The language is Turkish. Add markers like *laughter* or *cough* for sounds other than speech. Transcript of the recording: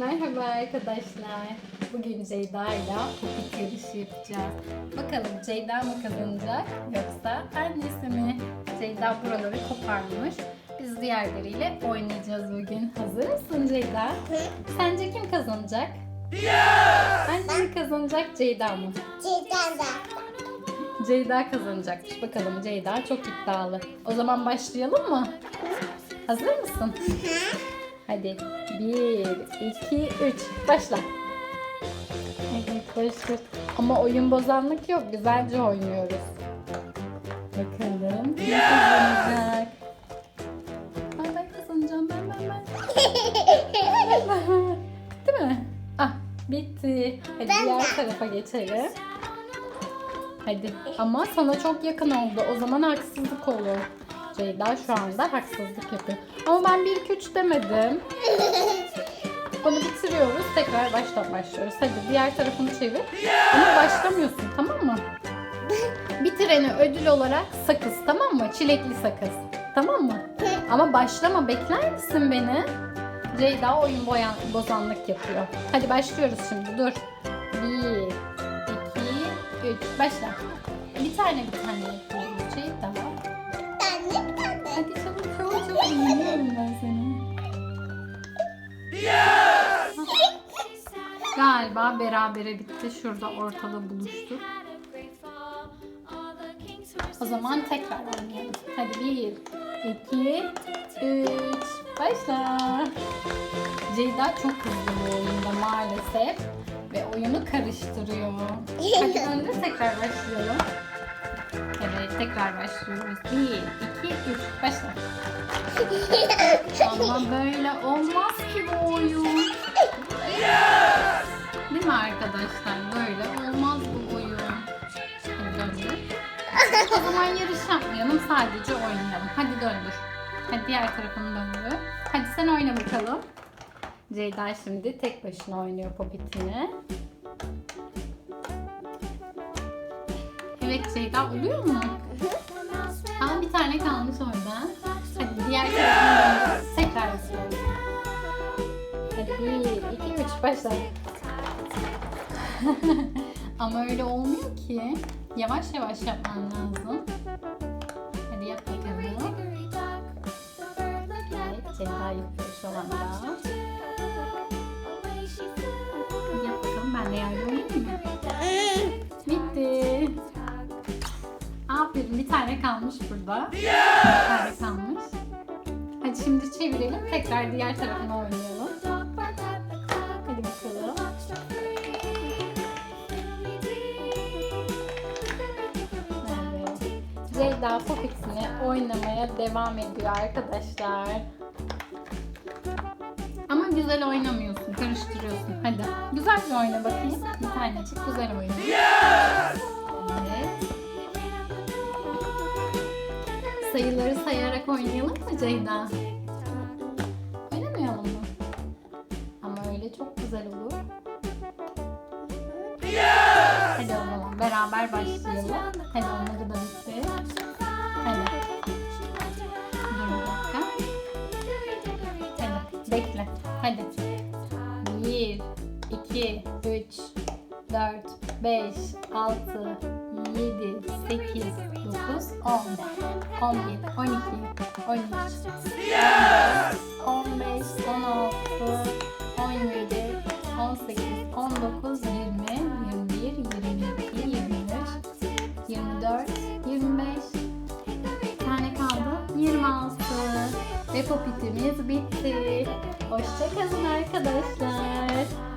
Merhaba arkadaşlar. Bugün Ceyda ile popit yarışı yapacağız. Bakalım Ceyda mı kazanacak yoksa annesi mi? Ceyda buraları koparmış. Biz diğerleriyle oynayacağız bugün. Hazır mısın Ceyda? Sence kim kazanacak? Anne mi kazanacak Ceyda mı? De. Ceyda kazanacakmış. Bakalım Ceyda çok iddialı. O zaman başlayalım mı? Hazır mısın? Hadi. Bir, iki, üç. Başla. Evet başla. Ama oyun bozanlık yok. Güzelce oynuyoruz. Bakalım kim kazanacak? Ay ben kazanacağım. Ben ben ben. *laughs* Bitti mi? Ah bitti. Hadi Ben diğer de. tarafa geçelim. Hadi. Ama sana çok yakın oldu. O zaman haksızlık olur. Ceyda şu anda haksızlık yapıyor. Ama ben 1 2 3 demedim. Bunu bitiriyoruz. Tekrar baştan başlıyoruz. Hadi diğer tarafını çevir. Ama başlamıyorsun tamam mı? Bitirene ödül olarak sakız tamam mı? Çilekli sakız. Tamam mı? Ama başlama bekler misin beni? Ceyda oyun boyan, bozanlık yapıyor. Hadi başlıyoruz şimdi dur. Bir, iki, üç. Başla. Bir tane bir tane yapıyoruz Ceyda. Galiba berabere bitti. Şurada ortada buluştuk. O zaman tekrar oynayalım. Hadi bir, iki, üç. Başla. Ceyda çok hızlı bu oyunda maalesef. Ve oyunu karıştırıyor. Hadi *laughs* döndür tekrar başlayalım. Evet tekrar başlıyoruz. Bir, iki, üç. Başla. *laughs* Ama böyle olmaz ki bu oyun. Sadece oynayalım. Hadi döndür. Hadi diğer tarafını döndür. Hadi sen oyna bakalım. Ceyda şimdi tek başına oynuyor popitini. Evet Ceyda oluyor mu? Aa bir tane kalmış orada. Hadi diğer tarafını. Tekrar yapıyoruz. Hadi bir, iki, üç başla. *laughs* Ama öyle olmuyor ki. Yavaş yavaş yapman lazım. Hadi yap bakalım, ben de yardım? Bitti. Aferin, bir tane kalmış burada. Bir tane kalmış. Hadi şimdi çevirelim, tekrar diğer tarafına oynayalım. Hadi bakalım. Ceyda Popix'ini oynamaya devam ediyor arkadaşlar. Güzel oynamıyorsun, karıştırıyorsun. Hadi. Güzelce oyna bakayım. Bir tanecik güzel oyna. Evet. Sayıları sayarak oynayalım mı Ceyda? Oynamayalım mı? Ama öyle çok güzel olur. Hadi o beraber başlayalım. Hadi onları da. 2, 3, 4, 5, 6, 7, 8, 9, 10, 11, 12, 13, 14, 15, 16, 17, 18, 19, 20, 21, 22, 23, 24, 25, bir tane kaldı. 26. Ve popitimiz bitti. Hoşçakalın arkadaşlar.